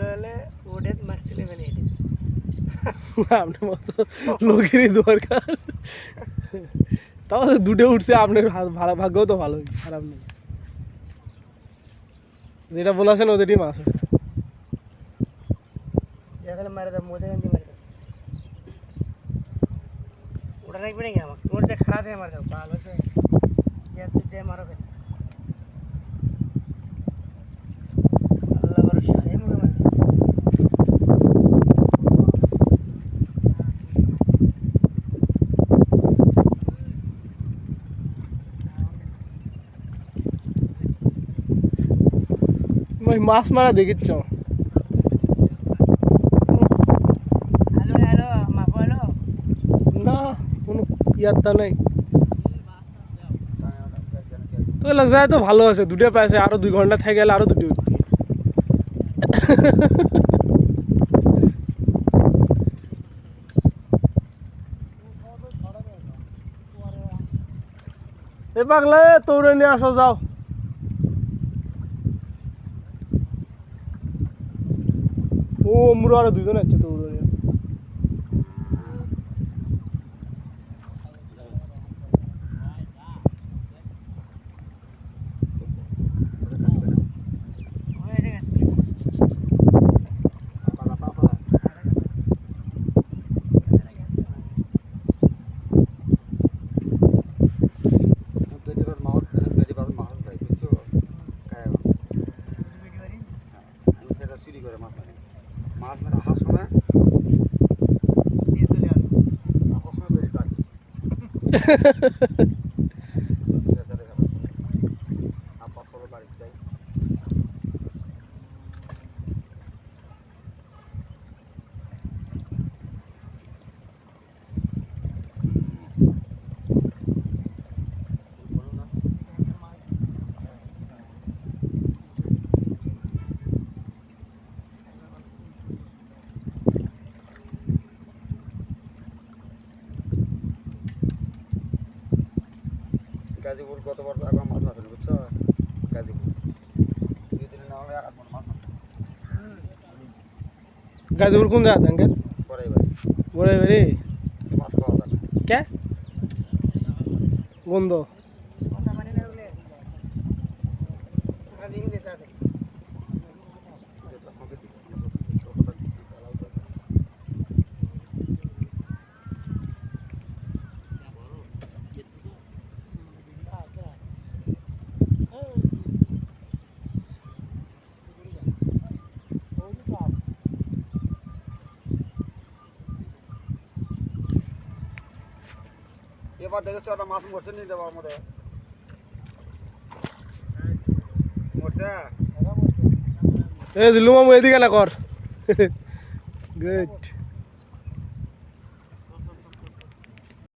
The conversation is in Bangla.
হলে মারছিলে মানে আপনার মতো লোকেরই দরকার। তাও দুটো উঠছে আপনার ভালো ভাগ্যও তো ভালোই খারাপ নেই। যেটা বলেছেন ওদেরই মাছ আছে। দেখালে মারে দাও মোদে গান্ধী মারে দাও। ওটা রাখবে নাকি আমার তোমার যে খারাপ হয়ে মারে দাও ভালো আছে মারো কেন আল্লাহ ভরসা এই মুখে মারে দাও। ওই মাছ মারা দেখিচ্ছ। না কোনো ইয়ার তা নেই। তো লাগ যায় তো ভালো আছে দুটো পাইছে আরও দুই ঘণ্টা থেকে গেলে আরও দুটো উঠবে। এ পাগলা তোরে নিয়ে আসো যাও। ও মুরো আরও দুজন আছে তো মাছ মেরে হাস সময় দিয়ে চলে আসো সময় বেরিয়ে গাজীপুর গতবার একবার মাছ মাছ বুঝছ? গাজীপুর। দুই দিন না হলে মন মাছ গাজীপুর কোন জায়গা আঙ্কেল? পরে এবারে বড় বেরি মাছ পাওয়া যাবে কে? গন্ধ এবার দেখেছ একটা মাছ মরছে নি দেবার মধ্যে। মরছে? এই দিলু মামু এদিকে না কর। গুড